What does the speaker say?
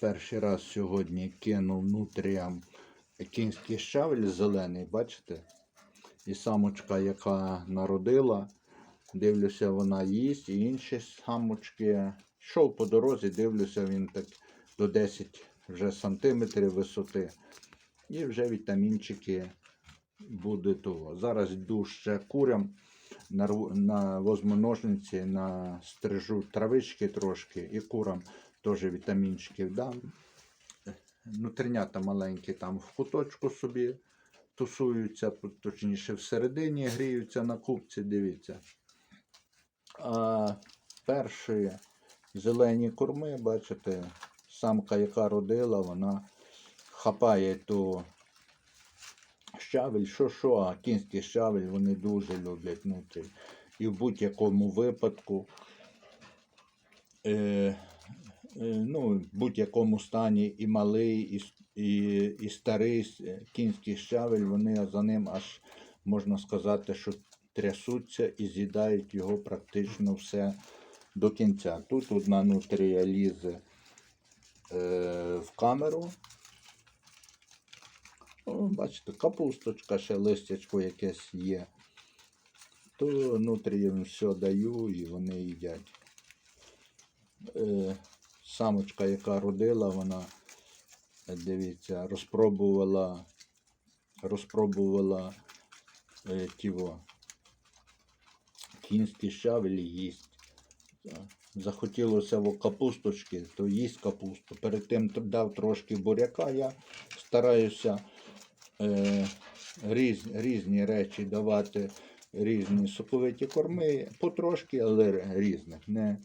Перший раз сьогодні кинув нутріям кінський щавель зелений, бачите? І самочка, яка народила, дивлюся, вона їсть, і інші самочки. Йшов по дорозі, дивлюся, він так до 10 вже сантиметрів висоти. І вже вітамінчики буде того. Зараз йду ще курям на, возмоножниці, на стрижу травички трошки і курам теж вітамінчиків дам. Нутринята маленькі там в куточку собі тусуються, точніше всередині гріються на купці, дивіться. А перші зелені корми, бачите, самка, яка родила, вона хапає ту щавель, що що, а кінський щавель вони дуже люблять внутрі. І в будь-якому випадку, е, ну, в будь-якому стані і малий, і, і, і старий е, кінський щавель, вони за ним аж можна сказати, що трясуться і з'їдають його практично все до кінця. Тут одна нутрія лізе е, в камеру. О, бачите, капусточка, ще листячко якесь є. То внутрі їм все даю і вони їдять. Е, самочка, яка родила, вона, дивіться, розпробувала, розпробувала е, тіво, кінський щавель їсть. Захотілося капусточки, то їсть капусту. Перед тим дав трошки буряка. Я стараюся е, різ, різні речі давати, різні соковиті корми, потрошки, але різних. Не,